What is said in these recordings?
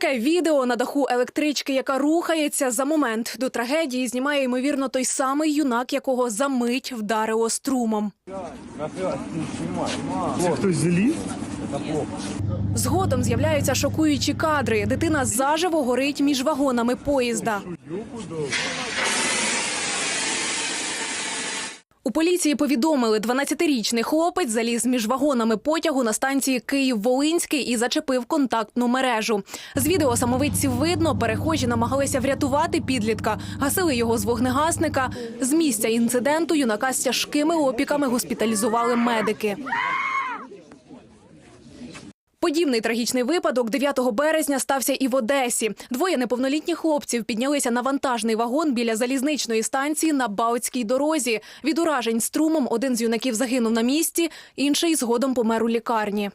Таке відео на даху електрички, яка рухається за момент до трагедії, знімає ймовірно той самий юнак, якого за мить вдарило струмом. Це хтось заліз? Згодом з'являються шокуючі кадри. Дитина заживо горить між вагонами поїзда. У поліції повідомили, 12-річний хлопець заліз між вагонами потягу на станції Київ-Волинський і зачепив контактну мережу. З відео самовидців видно, перехожі намагалися врятувати підлітка, гасили його з вогнегасника. З місця інциденту юнака з тяжкими опіками госпіталізували медики. Подібний трагічний випадок 9 березня стався і в Одесі. Двоє неповнолітніх хлопців піднялися на вантажний вагон біля залізничної станції на Баутській дорозі. Від уражень струмом один з юнаків загинув на місці, інший згодом помер у лікарні.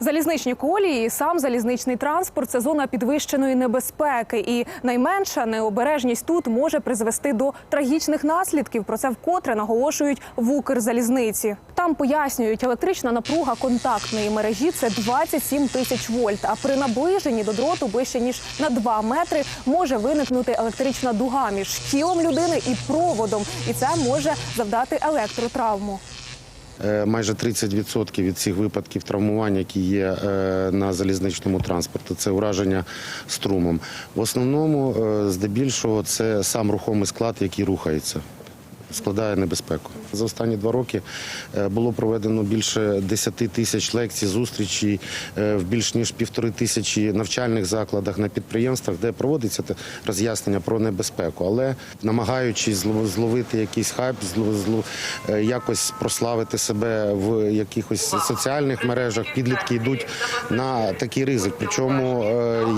Залізничні колії і сам залізничний транспорт це зона підвищеної небезпеки, і найменша необережність тут може призвести до трагічних наслідків. Про це вкотре наголошують в Укрзалізниці. Там пояснюють, електрична напруга контактної мережі це 27 тисяч вольт. А при наближенні до дроту ближче ніж на 2 метри може виникнути електрична дуга між тілом людини і проводом, і це може завдати електротравму. Е, Майже 30% від цих випадків травмувань, які є е, на залізничному транспорті, це ураження струмом. В основному, е, здебільшого, це сам рухомий склад, який рухається. Складає небезпеку. За останні два роки е, було проведено більше 10 тисяч лекцій, зустрічей е, в більш ніж півтори тисячі навчальних закладах на підприємствах, де проводиться роз'яснення про небезпеку. Але намагаючись зловити якийсь хайп, е, якось прославити себе в якихось соціальних мережах, підлітки йдуть на такий ризик. Причому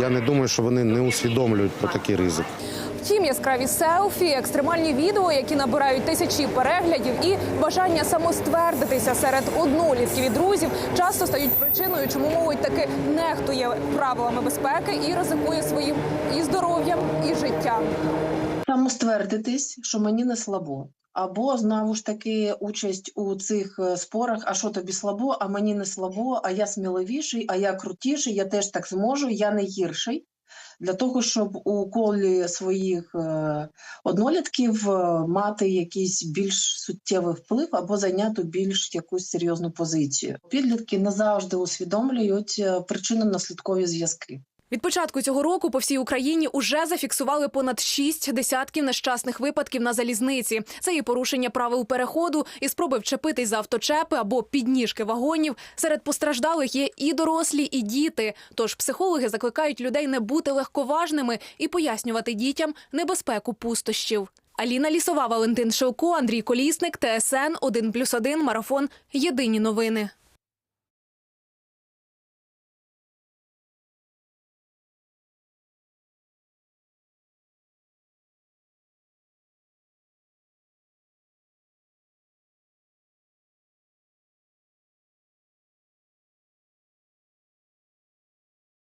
я не думаю, що вони не усвідомлюють про такий ризик. Втім, яскраві селфі, екстремальні відео, які набирають тисячі переглядів, і бажання самоствердитися серед однолітків і друзів часто стають причиною, чому молодь таки нехтує правилами безпеки і ризикує своїм і здоров'ям, і життям. самоствердитись, що мені не слабо. Або знову ж таки участь у цих е, спорах, а що тобі слабо, а мені не слабо, а я сміливіший, а я крутіший, я теж так зможу, я не гірший. Для того, щоб у колі своїх е, однолітків е, мати якийсь більш суттєвий вплив або зайняти більш якусь серйозну позицію. Підлітки не завжди усвідомлюють е, причинно-наслідкові зв'язки. Від початку цього року по всій Україні уже зафіксували понад шість десятків нещасних випадків на залізниці. Це і порушення правил переходу, і спроби вчепитись за авточепи або підніжки вагонів. Серед постраждалих є і дорослі, і діти. Тож психологи закликають людей не бути легковажними і пояснювати дітям небезпеку пустощів. Аліна Лісова, Валентин Шилко, Андрій Колісник, ТСН 1+,1, Марафон. Єдині новини.